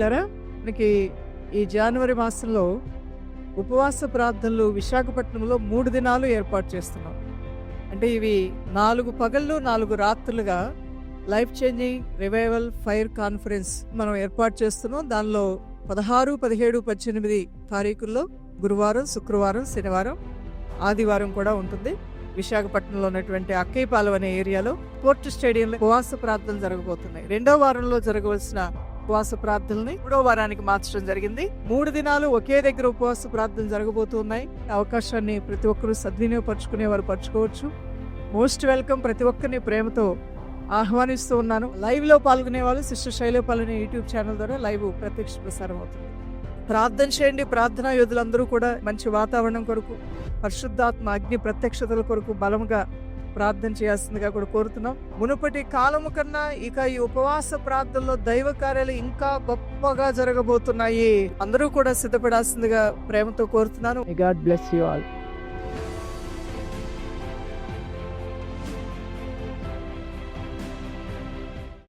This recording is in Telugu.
ప్రియులరా మనకి ఈ జనవరి మాసంలో ఉపవాస ప్రార్థనలు విశాఖపట్నంలో మూడు దినాలు ఏర్పాటు చేస్తున్నాం. అంటే ఇవి నాలుగు పగళ్ళు నాలుగు రాత్రులుగా life changing revival fire conference మనం ఏర్పాటు చేస్తున్నాం. దానిలో పదహారు పదిహేడు పద్దెనిమిది తారీఖుల్లో గురువారం శుక్రవారం శనివారం ఆదివారం కూడా ఉంటుంది. విశాఖపట్నంలో ఉన్నటువంటి అక్కైపాలెం అనే ఏరియాలో పోర్ట్ స్టేడియంలో ఉపవాస ప్రార్థనలు జరగబోతున్నాయి. రెండో వారంలో జరగవలసిన ఉపవాస ప్రార్థనల్ని మూడో వారానికి మార్చడం జరిగింది. మూడు దినాలు ఒకే దగ్గర ఉపవాస ప్రార్థనలు జరగబోతున్నాయి. అవకాశాన్ని ప్రతి ఒక్కరూ సద్వినియోగపరచుకునే వారు పరచుకోవచ్చు. మోస్ట్ వెల్కమ్ ప్రతి ఒక్కరిని ప్రేమతో ఆహ్వానిస్తూ ఉన్నాను. లైవ్లో పాల్గొనే వాళ్ళు సిస్టర్ శైలపాల్ అనే యూట్యూబ్ ఛానల్ ద్వారా లైవ్ ప్రత్యక్ష ప్రసారం అవుతుంది. ప్రార్థన చేయండి. ప్రార్థనా యోధులందరూ కూడా మంచి వాతావరణం కొరకు పరిశుద్ధాత్మ అగ్ని ప్రత్యక్షతల కొరకు బలంగా ప్రార్థన చేయాల్సిందిగా కూడా కోరుతున్నాం. మునుపటి కాలము కన్నా ఇక ఈ ఉపవాస ప్రార్థనలో దైవ కార్యాలు ఇంకా గొప్పగా జరగబోతున్నాయి. అందరూ కూడా సిద్ధపడాల్సిందిగా ప్రేమతో కోరుతున్నాను. God bless you all